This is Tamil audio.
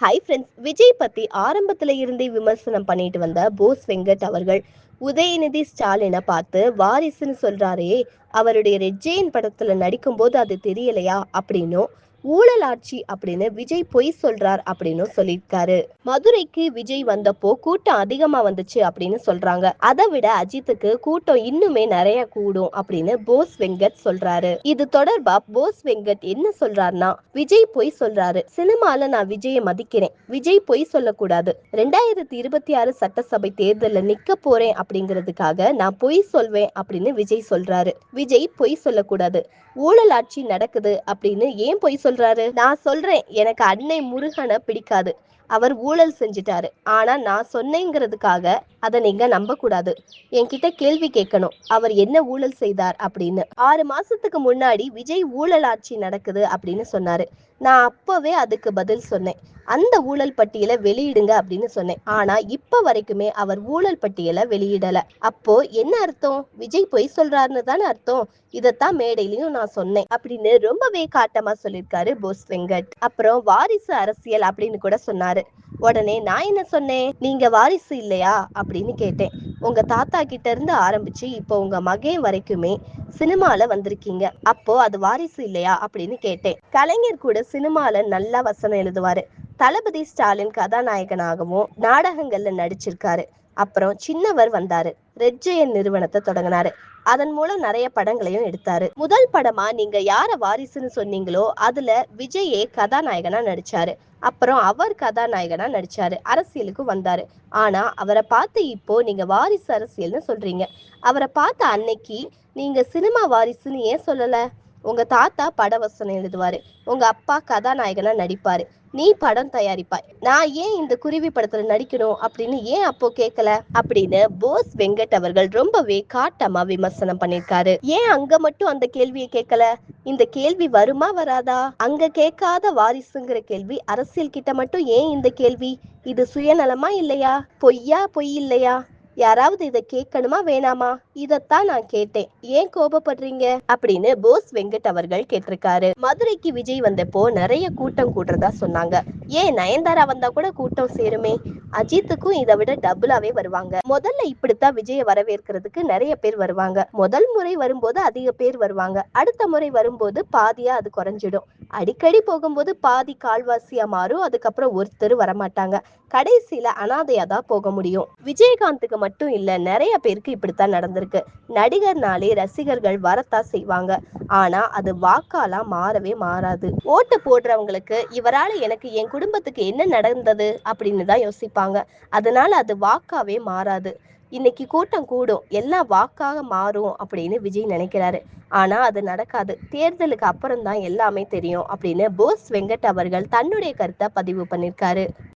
ஹாய் ஃப்ரெண்ட்ஸ் விஜய் பத்தி ஆரம்பத்துல இருந்தே விமர்சனம் பண்ணிட்டு வந்த போஸ் வெங்கட் அவர்கள் உதயநிதி ஸ்டாலினை பார்த்து வாரிசுன்னு சொல்றாரே அவருடைய ரெட்ஜெயின் படத்துல நடிக்கும்போது அது தெரியலையா அப்படின்னும் ஊழல் ஆட்சி அப்படின்னு விஜய் பொய் சொல்றார் அப்படின்னு சொல்லியிருக்காரு. மதுரைக்கு விஜய் வந்தப்போ கூட்டம் அதிகமா வந்துச்சு அப்படின்னு சொல்றாங்க. அதை விட அஜித்துக்கு கூட்டம் இன்னுமே நிறைய கூடும் அப்படின்னு போஸ் வெங்கட் சொல்றாரு. இது தொடர்பா போஸ் வெங்கட் என்ன சொல்றாருன்னா விஜய் பொய் சொல்றாரு. சினிமால நான் விஜயை மதிக்கிறேன். விஜய் பொய் சொல்லக்கூடாது. ரெண்டாயிரத்தி இருபத்தி ஆறு சட்டசபை தேர்தல்ல நிக்க போறேன் அப்படிங்கிறதுக்காக நான் பொய் சொல்வேன் அப்படின்னு விஜய் சொல்றாரு. விஜய் பொய் சொல்லக்கூடாது. ஊழல் ஆட்சி நடக்குது அப்படின்னு ஏன் பொய் சொல்றாரு. நான் சொல்றேன் எனக்கு அன்னை முருகனை பிடிக்காது. அவர் ஊழல் செஞ்சிட்டாரு. ஆனா நான் சொன்னேங்கிறதுக்காக அதை நீங்க நம்ப கூடாது என்கிட்ட கேள்வி கேட்கணும். அவர் என்ன ஊழல் செய்தார் அப்படின்னு. ஆறு மாசத்துக்கு முன்னாடி விஜய் ஊழல் ஆட்சி நடக்குது அப்படின்னு சொன்னாரு. நான் அப்பவே அதுக்கு பதில் சொன்னேன். அந்த ஊழல் பட்டியலை வெளியிடுங்க அப்படின்னு சொன்னேன். ஆனா இப்ப வரைக்குமே அவர் ஊழல் பட்டியலை வெளியிடல. அப்போ என்ன அர்த்தம்? விஜய் பொய் சொல்றாருன்னு தானே அர்த்தம். இதத்தான் மேடையிலயும் நான் சொன்னேன் அப்படின்னு ரொம்பவே காட்டமா சொல்லியிருக்காரு போஸ் வெங்கட். அப்புறம் வாரிசு அரசியல் அப்படின்னு கூட சொன்னாரு. உடனே நான் என்ன சொன்னேன்? நீங்க வாரிசு இல்லையா? அப்படின்னு கேட்டேன். உங்க தாத்தா கிட்ட இருந்து ஆரம்பிச்சு இப்போ உங்க மகன் வரைக்குமே சினிமால வந்திருக்கீங்க. அப்போ அது வாரிசு இல்லையா? அப்படின்னு கேட்டேன். கலைஞர் கூட சினிமால நல்லா வசனம் எழுதுவாரு. தளபதி ஸ்டாலின் கதாநாயகனாகவும் நாடகங்கள்ல நடிச்சிருக்காரு. அப்புறம் சின்னவர் வந்தாரு. ரெட் ஜெயன் நிறுவனத்தை தொடங்கினாரு. அதன் மூலம் நிறைய படங்களையும் எடுத்தாரு. முதல் படமா நீங்க யார வாரிசுன்னு சொன்னீங்களோ அதுல விஜயே கதாநாயகனா நடிச்சாரு. அப்புறம் அவர் கதாநாயகனா நடிச்சாரு. அரசியலுக்கு வந்தாரு. ஆனா அவரை பார்த்து இப்போ நீங்க வாரிசு அரசியல்னு சொல்றீங்க. அவரை பார்த்த அன்னைக்கு நீங்க சினிமா வாரிசுன்னு ஏன் சொல்லல? உங்க தாத்தா பட வசனம் எழுதுவாரு. உங்க அப்பா கதாநாயகனா நடிப்பாரு. நீ படம் தயாரிப்பாய். நான் ஏன் இந்த குருவி படத்துல நடிக்கணும் அப்படின்னு ஏன் அப்போ கேட்கல அப்படின்னு போஸ் வெங்கட் அவர்கள் ரொம்பவே காட்டமா விமர்சனம் பண்ணிருக்காரு. ஏன் அங்க மட்டும் அந்த கேள்வியை கேட்கல இந்த கேள்வி வருமா வராதா? அங்க கேட்காத வாரிசுங்கிற கேள்வி அரசியல் கிட்ட மட்டும் ஏன் இந்த கேள்வி? இது சுயநலமா இல்லையா? பொய்யா பொய் இல்லையா? யாராவது இதை கேட்கணுமா வேணாமா? இதத்தான் நான் கேட்டேன். ஏன் கோபப்படுறீங்க? அப்படின்னு போஸ் வெங்கட் அவர்கள் கேட்டிருக்காரு. மதுரைக்கு விஜய் வந்தப்போ நிறைய கூட்டம் கூடுறதா சொன்னாங்க. ஏன் நயன்தாரா வந்தா கூட கூட்டம் சேருமே? அஜித்துக்கும் இதை விட டபுளாவே வருவாங்க. முதல்ல இப்படித்தான் விஜய வரவேற்கிறதுக்கு நிறைய பேர் வருவாங்க. முதல் முறை வரும்போது அதிக பேர் வருவாங்க. அடுத்த முறை வரும்போது பாதியா அது குறைஞ்சிடும். அடிக்கடி போகும்போது பாதி கால்வாசியா மாறும் அதுக்கப்புறம் ஒருத்தர் வரமாட்டாங்க. கடைசியில அனாதையா தான் போக முடியும். விஜயகாந்துக்கு மட்டும் இல்ல நிறைய பேருக்கு இப்படித்தான் நடந்திருக்கு. நடிகர்னாலே ரசிகர்கள் வரத்தான் செய்வாங்க. ஆனா அது வாக்காலாம் மாறவே மாறாது. ஓட்டு போடுறவங்களுக்கு இவரால எனக்கு என் குடும்பத்துக்கு என்ன நடந்தது? அப்படின்னு தான் யோசிப்பாங்க. அதனால அது வாக்காவே மாறாது. இன்னைக்கு கூட்டம் கூடும். எல்லாம் வாக்காக மாறும் அப்படின்னு விஜய் நினைக்கிறாரு. ஆனா அது நடக்காது. தேர்தலுக்கு அப்புறம் தான் எல்லாமே தெரியும் அப்படின்னு போஸ் வெங்கட் அவர்கள் தன்னுடைய கருத்தை பதிவு பண்ணிருக்காரு.